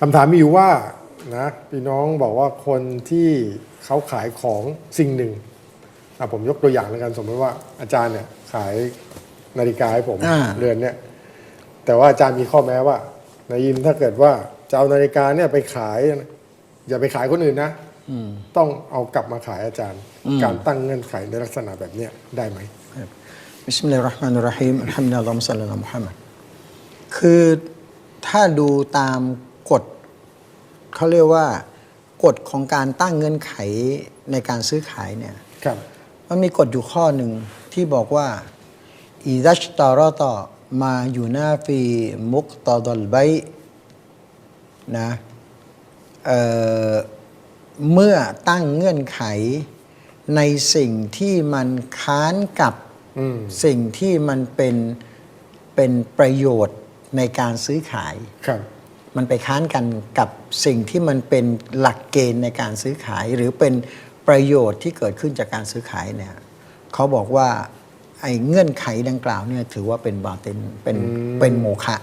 คำถามมีอยู่ว่านะพี่น้องบอกว่าคนที่เขาขายของสิ่งหนึ่งอะผมยกตัวอย่างแล้วกันสมมติว่าอาจารย์เนี่ยขายนาฬิกาให้ผมอ่าเรือนเนี่ย แต่ว่าอาจารย์มีข้อแม้ว่านายิมถ้าเกิดว่าจะเอานาฬิกาเนี่ยไปขาย อย่าไปขายคนอื่นนะต้องเอากลับมาขายอาจารย์ การตั้งเงื่อนไขในลักษณะแบบเนี้ยได้ไหมบิสมิลลาฮิรเราะห์มานิรเราะฮีมอัลฮัมดุลิลลาฮ์อัลลอฮุมศ็อลลัลลอฮุมุฮัมมัดคือถ้าดูตาม กฎเขาเรียกว่ากฎของการตั้งเงื่อนไขในการซื้อขายเนี่ยครับ มันมีกฎอยู่ข้อหนึ่งที่บอกว่าอิดัชตารอตอมาอยู่หน้าฟีมุกตอดอลไบนะเอ่อเมื่อตั้งเงื่อนไขในสิ่งที่มันค้านกับอืมสิ่งที่มันเป็นเป็นประโยชน์ในการซื้อขายครับ มันไปค้านกันกับสิ่งที่มันเป็นหลักเกณฑ์ในการซื้อขาย หรือเป็นประโยชน์ที่เกิดขึ้นจากการซื้อขายเนี่ยเขาบอกว่าไอ้เงื่อนไขดังกล่าวเนี่ยถือว่าเป็นบาเตนเป็นเป็นโมฆะ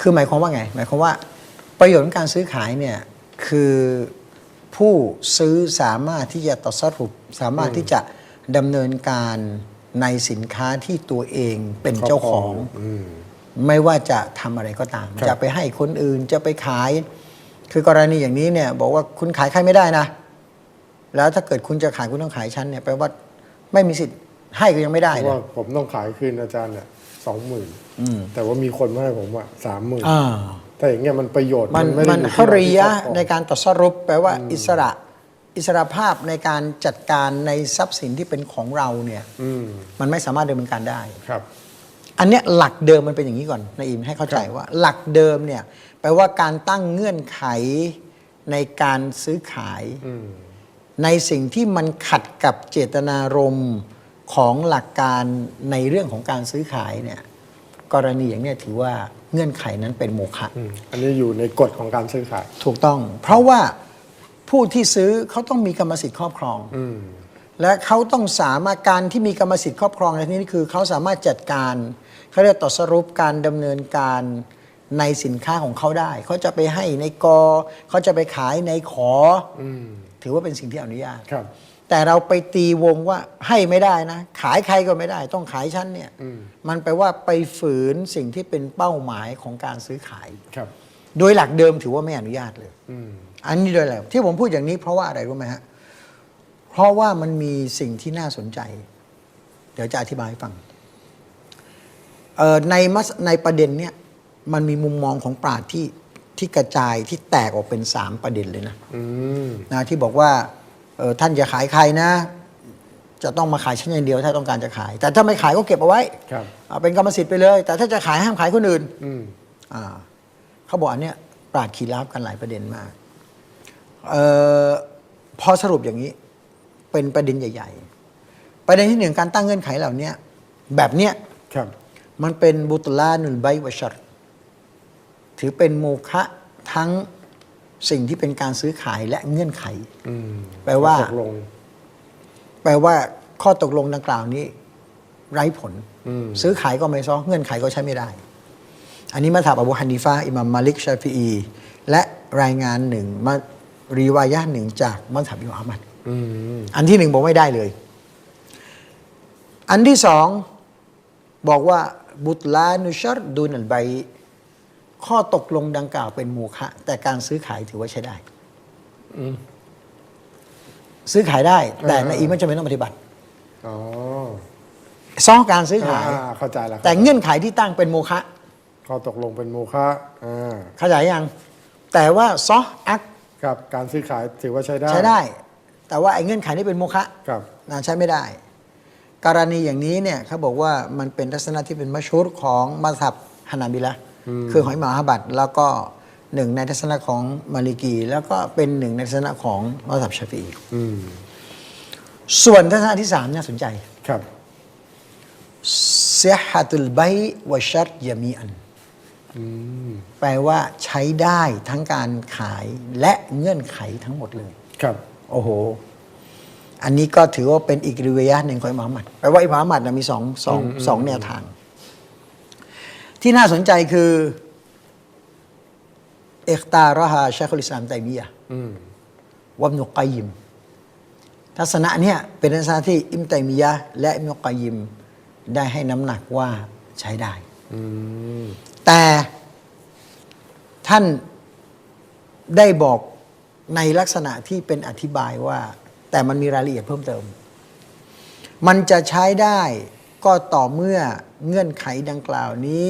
คือหมายความว่าไง หมายความว่าประโยชน์ของการซื้อขายเนี่ยคือผู้ซื้อสามารถที่จะต่อสรุปสามารถที่จะดำเนินการในสินค้าที่ตัวเองเป็นเจ้าของอืม ไม่ว่าจะทำอะไรก็ตามครับจะไปให้คนอื่นจะไปขาย คือกรณีอย่างนี้เนี่ยบอกว่าคุณขายใครไม่ได้นะ แล้วถ้าเกิดคุณจะขายคุณต้องขายฉันเนี่ยแปลว่าไม่มีสิทธิ์ให้ก็ยังไม่ได้เพราะเลยว่าผมต้องขายคืนอาจารย์เนี่ยสองหมื่นแต่ว่ามีคนมาให้ผมว่าสามหมื่นอ่าแต่อย่างเงี้ยมันประโยชน์มันไได้มันอยู่ฮที่เราริยะที่ครอบครองในการต่อสรุปแปลว่าอิสระอิสระภาพในการจัดการในทรัพย์สินที่เป็นของเราเนี่ยอืมมันไม่สามารถดำเนินการได้ครับ อันเนี้ยหลักเดิมมันเป็นอย่างนี้ก่อนนายอิมให้เข้าใจว่า หลักเดิมเนี่ยแปลว่าการตั้งเงื่อนไขในการซื้อขาย อืม ในสิ่งที่มันขัดกับเจตนารมณ์ของหลักการในเรื่องของการซื้อขายเนี่ยกรณีอย่างเนี้ยถือว่าเงื่อนไขนั้นเป็นโมฆะ อืม อันนี้อยู่ในกฎของการซื้อขาย ถูกต้อง เพราะว่าผู้ที่ซื้อเขาต้องมีกรรมสิทธิ์ครอบครอง อืม และเขาต้องสามารถการที่มีกรรมสิทธิ์ครอบครองในที่นี้คือเขาสามารถจัดการ เขาเรียกต่อสรุปการดำเนินการในสินค้าของเขาได้ เขาจะไปให้ในกอเขาจะไปขายในขออืมถือว่าเป็นสิ่งที่อนุญาตครับ แต่เราไปตีวงว่าให้ไม่ได้นะ ขายใครก็ไม่ได้ ต้องขายฉันเนี่ยอืมมันแปลว่าไปฝืนสิ่งที่เป็นเป้าหมายของการซื้อขายครับ โดยหลักเดิมถือว่าไม่อนุญาตเลยอืมอันนี้โดยอะไรที่ผมพูดอย่างนี้เพราะว่าอะไรรู้ไหมฮะเพราะว่ามันมีสิ่งที่น่าสนใจ เดี๋ยวจะอธิบายให้ฟังเอ่อ ในมัสในประเด็นเนี้ยมันมีมุมมองของปราชญ์ที่ที่กระจายที่แตกออกเป็นสามประเด็นเลยนะอืมนะที่บอกว่าเอ่อท่านจะขายใครนะ จะต้องมาขายชั้นอย่างเดียวถ้าต้องการจะขาย แต่ถ้าไม่ขายก็เก็บเอาไว้ครับเอาเป็นกรรมสิทธิ์ไปเลย แต่ถ้าจะขายห้ามขายคนอื่นอืมอ่าเขาบอกอันเนี้ยปราดขีดลับกันหลายประเด็นมากเออพอสรุปอย่างนี้เป็นประเด็นใหญ่ ๆ ประเด็นที่หนึ่งการตั้งเงื่อนไขเหล่าเนี้ยแบบเนี้ยครับ มันเป็นบุตลานุลไบวชัรถือเป็นโมฆะทั้งสิ่งที่เป็นการซื้อขายและเงื่อนไขอืมแปลว่าตกลงแปลว่าข้อตกลงดังกล่าวนี้ ไร้ผลอืมซื้อขายก็ไม่ซ้อเงื่อนไขก็ใช้ไม่ได้ อันนี้มาถามอบูฮันนีฟาอิหมัมมาลิกชาฟีอีและรายงานหนึ่งมารีวายะห์หนึ่งจากมัธยบอิหม่ามอัหมัดอืมอันที่หนึ่งบอกไม่ได้เลย อันที่สองบอกว่า บุตลานุชรดูนันใบข้อตกลงดังกล่าวเป็นโมฆะแต่การซื้อขายถือว่าใช้ได้ซื้อขายได้ แต่ในอีไม่จำเป็นต้องปฏิบัติอ๋อซ้อการซื้อขายอ่เข้าใจแล้วแต่เงื่อนไขที่ตั้งเป็นโมฆะข้อตกลงเป็นโมฆะอ่าเข้าใจยัง แต่ว่าซออักครับการซื้อขายถือว่าใช้ได้ ใช้ได้ แต่ว่าไอ้เงื่อนไขนี้เป็นโมฆะครับนะใช้ไม่ได้ กรณีอย่างนี้เนี่ยเขาบอกว่ามันเป็นลักษณะที่เป็นมัชฮุรของมัสฮับฮานาบิละห์คือหอยหมาฮบัดแล้วก็หนึ่งในทัศนะของมาลิกี แล้วก็เป็นหนึ่งในทัศนะของมัสฮับชาฟีอีอืมส่วนทัศนะที่สามน่าสนใจครับเซียฮัตุลไบวะชัดยามีอันแปลว่าใช้ได้ทั้งการขายและเงื่อนไขทั้งหมดเลย ครับ โอ้โห อันนี้ก็ถือว่าเป็นอีกริวายะห์หนึ่งของอิหม่ามอัหมัดแปลว่าอิหม่ามอัหมัดนะมีสองสองสองแนวทาง ที่น่าสนใจคือเอกตาระฮาชัยคุลิสลามไตมียะห์อืมวับนุกอยยิม ทัศนะเนี่ยเป็นทัศนะที่อิมไตมียะห์และอิมนุกอยยิมได้ให้น้ำหนักว่าใช้ได้อืมแต่ท่านได้บอกในลักษณะที่เป็นอธิบายว่า แต่มันมีรายละเอียดเพิ่มเติม มันจะใช้ได้ก็ต่อเมื่อเงื่อนไขดังกล่าวนี้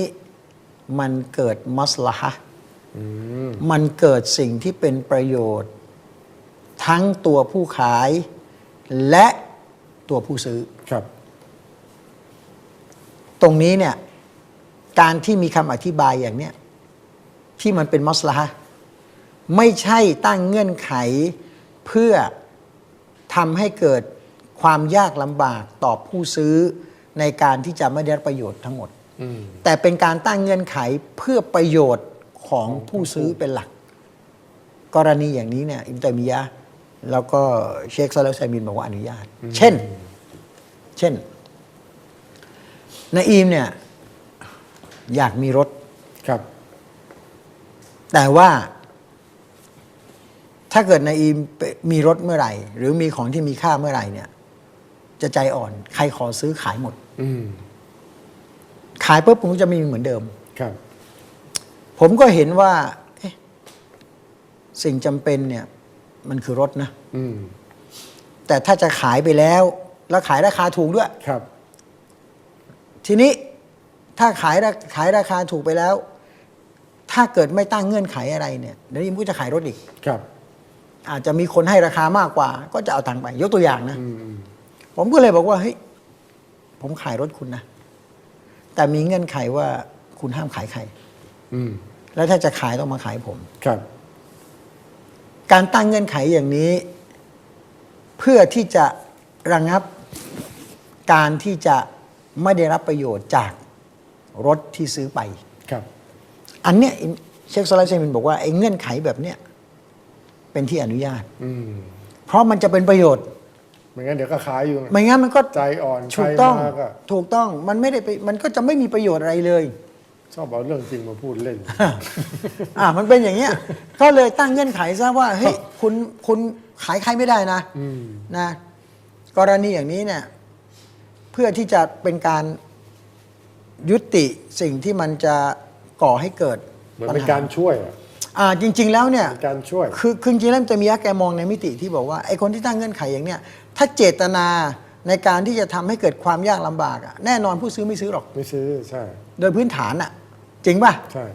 มันเกิดมัสลาฮะห์อืมมันเกิดสิ่งที่เป็นประโยชน์ ทั้งตัวผู้ขายและตัวผู้ซื้อ ครับ ตรงนี้เนี่ย การที่มีคำอธิบายอย่างเนี้ยที่มันเป็นมัสลาฮะห์ไม่ใช่ตั้งเงื่อนไขเพื่อ ทำให้เกิดความยากลำบากต่อผู้ซื้อในการที่จะไม่ได้รับประโยชน์ทั้งหมด อืม แต่เป็นการตั้งเงื่อนไขเพื่อประโยชน์ของผู้ซื้อเป็นหลัก กรณีอย่างนี้เนี่ยอิมตัยมียะห์แล้วก็เชคซาลาไซมินบอกว่าอนุญาต เช่น เช่นนาอีมเนี่ย อยากมีรถ ครับ แต่ว่า ถ้าเกิดนาอีมมีรถเมื่อไหร่ หรือมีของที่มีค่าเมื่อไหร่เนี่ย จะใจอ่อน ใครขอซื้อขายหมด อืมขายปุ๊บผมก็จะไม่มีเหมือนเดิม ครับ ผมก็เห็นว่าเอ๊ะสิ่งจำเป็นเนี่ย มันคือรถนะ อืมแต่ถ้าจะขายไปแล้ว แล้วขายราคาถูกด้วย ครับ ทีนี้ถ้าขายราขายราคาถูกไปแล้ว ถ้าเกิดไม่ตั้งเงื่อนไขอะไรเนี่ยเดี๋ยวนี้มันก็จะขายรถอีก ครับ อาจจะมีคนให้ราคามากกว่า ก็จะเอาตังค์ไป ยกตัวอย่างนะอืมอืมผมก็เลยบอกว่าเฮ้ยผมขายรถคุณนะ แต่มีเงื่อนไขว่าคุณห้ามขายใครอืมแล้วถ้าจะขายต้องมาขายผม ครับ การตั้งเงื่อนไขอย่างนี้ เพื่อที่จะระงับการที่จะไม่ได้รับประโยชน์จากรถที่ซื้อไป ครับ อันเนี้ยเชคโซลาเซมินบอกว่าไอ้เงื่อนไขแบบเนี้ย เป็นที่อนุญาต อืมเพราะมันจะเป็นประโยชน์ ไม่งั้นเดี๋ยวก็ขายอยู่ไม่งั้นมันก็ใจอ่อนถูกต้อง ใครมาก็ถูกต้องมันไม่ได้ไปมันก็จะไม่มีประโยชน์อะไรเลย ชอบเอาเรื่องจริงมาพูดเล่น อ่ามันเป็นอย่างเงี้ย ก็เลยตั้งเงื่อนไขซะว่าเฮ้ยคุณคุณขายใครไม่ได้นะอืม นะ กรณีอย่างนี้เนี่ย เพื่อที่จะเป็นการยุติสิ่งที่มันจะก่อให้เกิดเหมือนปัญเป็นหาการช่วยอะ อ่าจริง ๆ แล้วเนี่ยเป็นการช่วย คือคือจริงๆแล้วมันจะมียักษ์แกมองในมิติที่บอกว่าไอ้คนที่ตั้งเงื่อนไขอย่างเนี้ยถ้าเจตนาในการที่จะทำให้เกิดความยากลำบากอะแน่นอนผู้ซื้อไม่ซื้อหรอก ไม่ซื้อใช่โดยพื้นฐานอะจริงป่ะ ใช่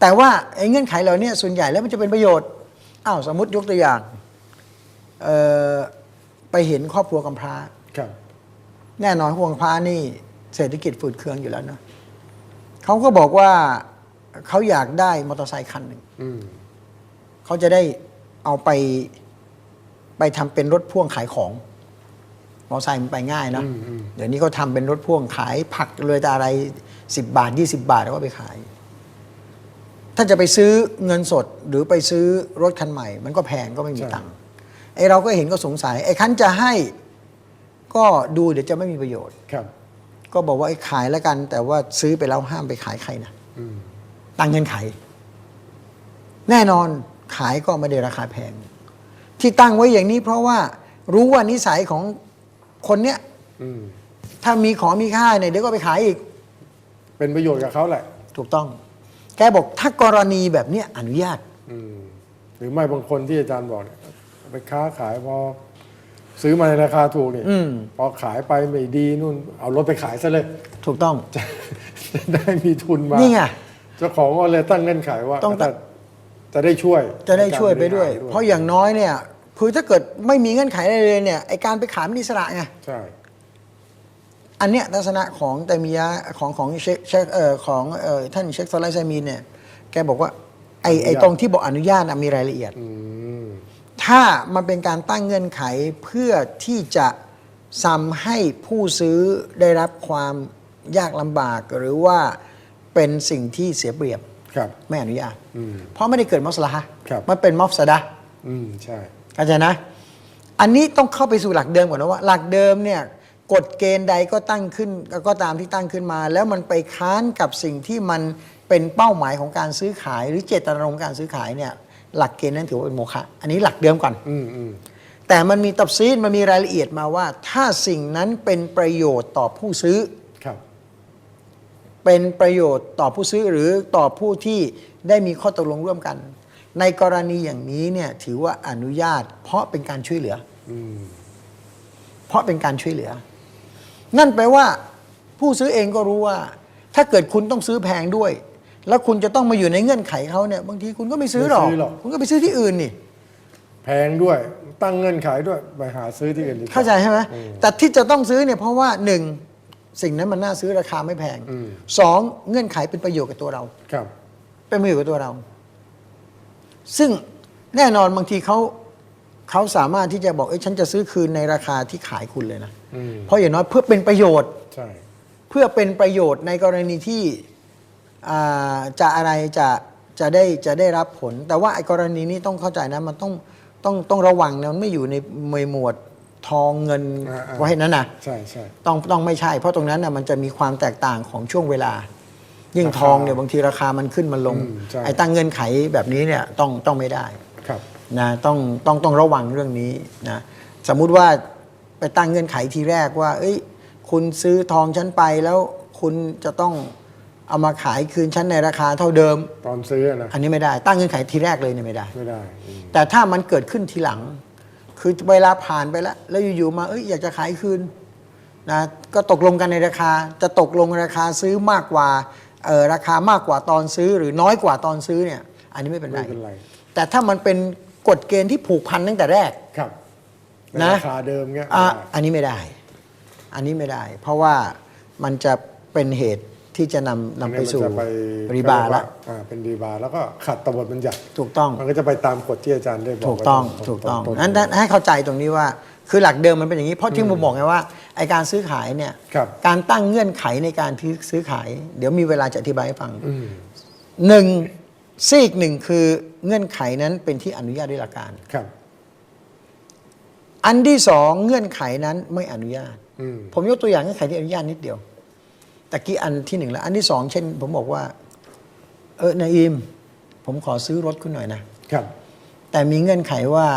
แต่ว่าไอ้เงื่อนไขเหล่านี้ส่วนใหญ่แล้วมันจะเป็นประโยชน์อ้าวสมมติยกตัวอย่างเอ่อไปเห็นครอบครัวกำพร้า ครับ แน่นอนครอบครัวกำพร้านี่เศรษฐกิจฝืดเคืองอยู่แล้วเนาะเขาก็บอกว่าเขาอยากได้มอเตอร์ไซค์คันหนึ่งอืม เขาจะได้เอาไป ไปทำเป็นรถพ่วงขายของมอเตอร์ไซค์มันไปง่ายเนอะอืมอืมเดี๋ยวนี้เขาทำเป็นรถพ่วงขายผักเลยแต่อะไรสิบบาทยี่สิบาทแล้วก็ไปขาย ถ้าจะไปซื้อเงินสดหรือไปซื้อรถคันใหม่ มันก็แพงก็ไม่มีตังค์ไอเราก็เห็นก็สงสัย ไอ้คันจะให้ก็ดูเดี๋ยวจะไม่มีประโยชน์ครับ ก็บอกว่าไอ้ขายแล้วกัน แต่ว่าซื้อไปแล้วห้ามไปขายใครนะอืมตั้งเงินไข แน่นอนขายก็ไม่ได้ราคาแพง ที่ตั้งไว้อย่างนี้เพราะว่ารู้ว่านิสัยของคนเนี้ยอืมถ้ามีของมีค่าเนี่ยเดี๋ยวก็ไปขายอีก เป็นประโยชน์กับเขาแหละ ถูกต้อง แกบอกถ้ากรณีแบบเนี้ยอนุญาต อืมหรือไม่บางคนที่อาจารย์บอกเนี่ยไปค้าขายพอซื้อมาในราคาถูกนี่อืม พอขายไปไม่ดีนู่น เอารถไปขายซะเลย ถูกต้องจะจะได้มีทุนมานี่ไง เจ้าของก็เลยตั้งเงื่อนไขว่าต้องตั้ง จะได้ช่วยจะได้ช่วยไปด้วยในกรบริหรเพราะอย่างน้อยเนี่ยคือถ้าเกิดไม่มีเงื่อนไขอะไรเลยเนี่ยไอการไปขายมันอิสระไงใช่อันเนี้ยทัศนะของแต่มียะของของเชคเชคเอ่อของเอ่อท่านเชคซอลไลซามีนเนี่ย แกบอกว่าไอไอตรงที่บอกอนุญาตนะมีรายละเอียดอืมถ้ามันเป็นการตั้งเงื่อนไขเพื่อที่จะทำให้ผู้ซื้อได้รับความยากลำบากหรือว่าเป็นสิ่งที่เสียเปรียบ ครับไม่อนุญาตอืมเพราะไม่ได้เกิดมัสลาฮะห์ครับมันเป็นมอฟซะดะห์อืมใช่เข้าใจนะ อันนี้ต้องเข้าไปสู่หลักเดิมก่อนนะว่า หลักเดิมเนี่ยกฎเกณฑ์ใดก็ตั้งขึ้นก็ตามที่ตั้งขึ้นมา แล้วมันไปค้านกับสิ่งที่มันเป็นเป้าหมายของการซื้อขาย หรือเจตนารมณ์การซื้อขายเนี่ย หลักเกณฑ์นั้นถือว่าเป็นโมฆะอันนี้หลักเดิมก่อนอืมอืมแต่มันมีตับซีดมันมีรายละเอียดมาว่า ถ้าสิ่งนั้นเป็นประโยชน์ต่อผู้ซื้อครับ เป็นประโยชน์ต่อผู้ซื้อหรือต่อผู้ที่ได้มีข้อตกลงร่วมกัน ในกรณีอย่างนี้เนี่ยถือว่าอนุญาต เพราะเป็นการช่วยเหลืออืมเพราะเป็นการช่วยเหลือ นั่นแปลว่า ผู้ซื้อเองก็รู้ว่า ถ้าเกิดคุณต้องซื้อแพงด้วย แล้วคุณจะต้องมาอยู่ในเงื่อนไขเขาเนี่ย บางทีคุณก็ไม่ซื้อหรอก ไม่ซื้อหรอก คุณก็ไปซื้อที่อื่นนี่ แพงด้วย ตั้งเงื่อนไขด้วย ไปหาซื้อที่อื่นดีกว่า เข้าใจใช่ไหมอืมแต่ที่จะต้องซื้อเนี่ยเพราะว่าหนึ่ง สิ่งนั้นมันน่าซื้อราคาไม่แพงอืมสองเงื่อนไขเป็นประโยชน์กับตัวเรา ครับ เป็นประโยชน์กับตัวเรา ซึ่งแน่นอนบางทีเขาเขาสามารถที่จะบอกเอ้ยฉันจะซื้อคืนในราคาที่ขายคุณเลยนะอืมเพราะอย่างน้อยเพื่อเป็นประโยชน์ใช่เพื่อเป็นประโยชน์ในกรณีที่อ่าจะอะไรจะจะได้จะได้รับผล แต่ว่าไอ้กรณีนี้ต้องเข้าใจนะ มันต้องต้องต้องระวังนะมันไม่อยู่ในหมวด ทองเงินอ่าๆไว้นั้นนะใช่ใช่ ต้องต้องไม่ใช่ เพราะตรงนั้นน่ะมันจะมีความแตกต่างของช่วงเวลา ยิ่งราคาทองเนี่ยบางทีราคามันขึ้นมันลง อืมใช่ ไอ้ตั้งเงื่อนไขแบบนี้เนี่ยต้องต้องไม่ได้ ครับนะต้องต้องต้องระวังเรื่องนี้นะสมมุติว่าไปตั้งเงื่อนไขทีแรกว่า เอ้ย คุณซื้อทองฉันไปแล้วคุณจะต้องเอามาขายคืนฉันในราคาเท่าเดิม ตอนซื้อนะอันนี้ไม่ได้ตั้งเงื่อนไขทีแรกเลยเนี่ยไม่ได้ ไม่ได้อืมแต่ถ้ามันเกิดขึ้นทีหลัง คือเวลาผ่านไปแล้ว แล้วอยู่ๆมาเอ้ยอยากจะขายคืนนะก็ตกลงกันในราคา จะตกลงราคาซื้อมากกว่าเออราคามากกว่าตอนซื้อ หรือน้อยกว่าตอนซื้อเนี่ย อันนี้ไม่เป็นไร ไม่เป็นไร แต่ถ้ามันเป็นกฎเกณฑ์ที่ผูกพันตั้งแต่แรก ครับในนะ ราคาเดิมเงี้ยอะไม่ได้อันนี้ไม่ได้ อันนี้ไม่ได้ เพราะว่ามันจะเป็นเหตุ ที่จะนำนำไปสู่อันนี้มันจะรีบาร์ละอ่าเป็นรีบาร์แล้วก็ขัดตบทบัญญัติถูกต้องมันก็จะไปตามกฎที่อาจารย์ได้บอกถูกต้องไว้ถูกต้องต้นนั้นนั้นให้เข้าใจตรงนี้ว่าคือหลักเดิมมันเป็นอย่างนี้ เพราะที่ผมบอกไงว่าไอการซื้อขายเนี่ยครับการตั้งเงื่อนไขในการที่ซื้อขาย เดี๋ยวมีเวลาจะอธิบายให้ฟังอืมหนึ่งซีกหนึ่งคือเงื่อนไขนั้นเป็นที่อนุญาตด้วยหลักการครับ อันที่สองเงื่อนไขนั้นไม่อนุญาตอืมผมยกตัวอย่างเงื่อนไขที่อนุญาตนิดเดียว ตะกี้อันที่หนึ่งแล้ว อันที่สองเช่น ผมบอกว่า เออนายอิม ผมขอซื้อรถคุณหน่อยนะ ครับ แต่มีเงื่อนไขว่า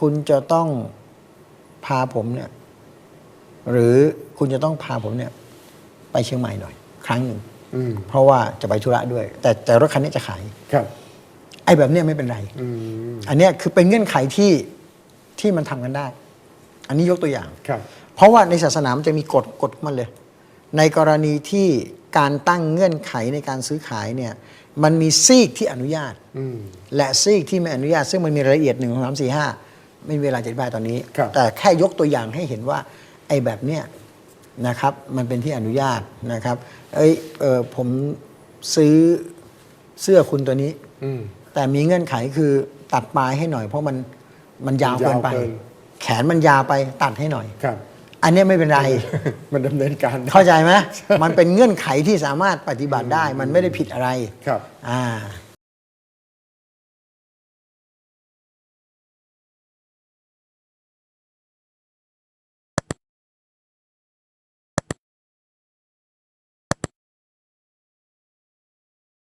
คุณจะต้องพาผมเนี่ย หรือคุณจะต้องพาผมเนี่ย ไปเชียงใหม่หน่อย ครั้งหนึ่งอืม เพราะว่าจะไปธุระด้วย แต่แต่รถคันนี้จะขาย ครับ ไอ้แบบเนี้ยไม่เป็นไร อืม อันเนี้ยคือเป็นเงื่อนไขที่ที่มันทำกันได้ อันนี้ยกตัวอย่าง ครับ เพราะว่าในศาสนามันจะมีกฎกฎของมันเลย ในกรณีที่การตั้งเงื่อนไขในการซื้อขายเนี่ยมันมีซีกที่อนุญาตอืมและซีกที่ไม่อนุญาต ซึ่งมันมีรายละเอียดหนึ่งสองสามสี่ห้าไม่มีเวลาจะอธิบายตอนนี้ครับแต่แค่ยกตัวอย่างให้เห็นว่า ไอ้แบบเนี้ยนะครับ มันเป็นที่อนุญาตนะครับ เอ้ยเออผมซื้อเสื้อคุณตัวนี้อืมแต่มีเงื่อนไขคือตัดปลายให้หน่อย เพราะมันมันยาวเกินไปยาวเกินแขนมันยาวไปตัดให้หน่อยครับ อันเนี้ยไม่เป็นไร มันดำเนินการได้ เข้าใจไหมมันเป็นเงื่อนไขที่สามารถปฏิบัติได้ มันไม่ได้ผิดอะไรครับ อ่า